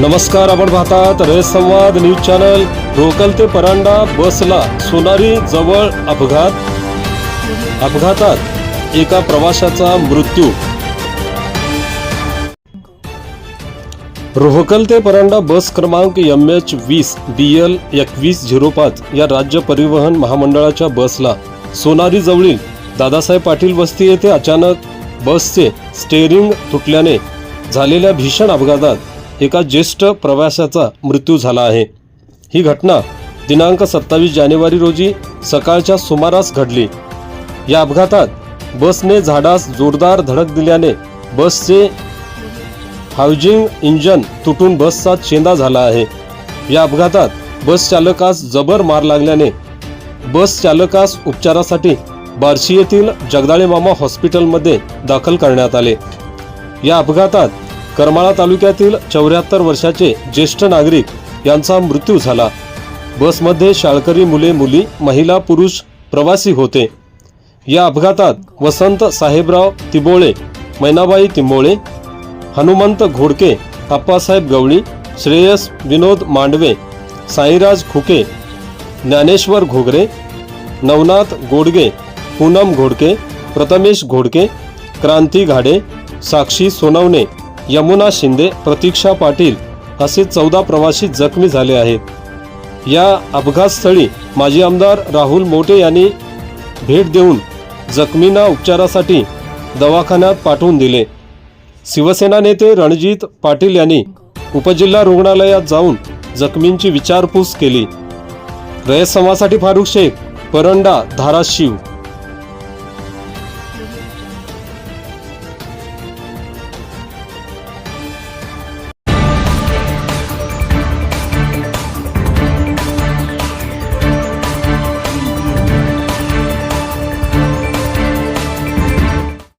नमस्कार आपण पाहतात रे संवाद न्यूज चॅनल. रोकल ते परांडा बसला सोनारी जवळ अपघात. अपघातात एका प्रवाशाचा मृत्यू. रोहकल ते परांडा बस क्रमांक एम एच वीस बी एल एकवीस झिरो पाच या राज्य परिवहन महामंडळाच्या बसला सोनारी जवळील दादासाहेब पाटील वस्ती येथे अचानक बसचे स्टेअरिंग तुटल्याने झालेल्या भीषण अपघातात एका ज्येष्ठ प्रवाशाचा मृत्यू झाला आहे. ही घटना दिनांक सत्तावीस जानेवारी रोजी सकाळच्या सुमारास घडली. या अपघातात बसने झाडास जोरदार धडक दिल्याने बसचे हाऊजिंग इंजन तुटून बसचा चेंदा झाला आहे. या अपघातात बस चालकास जबर मार लागल्याने बस चालकास उपचारासाठी बार्शी येथील जगदाळे मामा हॉस्पिटलमध्ये दाखल करण्यात आले. या अपघातात करमाळा तालुक्यातील चौऱ्याहत्तर वर्षाचे ज्येष्ठ नागरिक यांचा मृत्यू झाला. बसमध्ये शाळकरी मुले मुली महिला पुरुष प्रवासी होते. या अपघातात वसंत साहेबराव तिबोळे मैनाबाई तिंबोळे हनुमंत घोडके आप्पासाहेब गवळी श्रेयस विनोद मांडवे साईराज खुके ज्ञानेश्वर घोगरे नवनाथ गोडगे पूनम घोडके प्रथमेश घोडके क्रांती घाडे साक्षी सोनवणे यमुना शिंदे प्रतीक्षा पाटील असे चौदा प्रवासी जखमी झाले आहेत. या अपघातस्थळी माजी आमदार राहुल मोटे यांनी भेट देऊन जखमींना उपचारासाठी दवाखान्यात पाठवून दिले. शिवसेना नेते रणजित पाटील यांनी उपजिल्हा रुग्णालयात जाऊन जखमींची विचारपूस केली. रयत समासाठी फारुख शेख परंडा धाराशिव.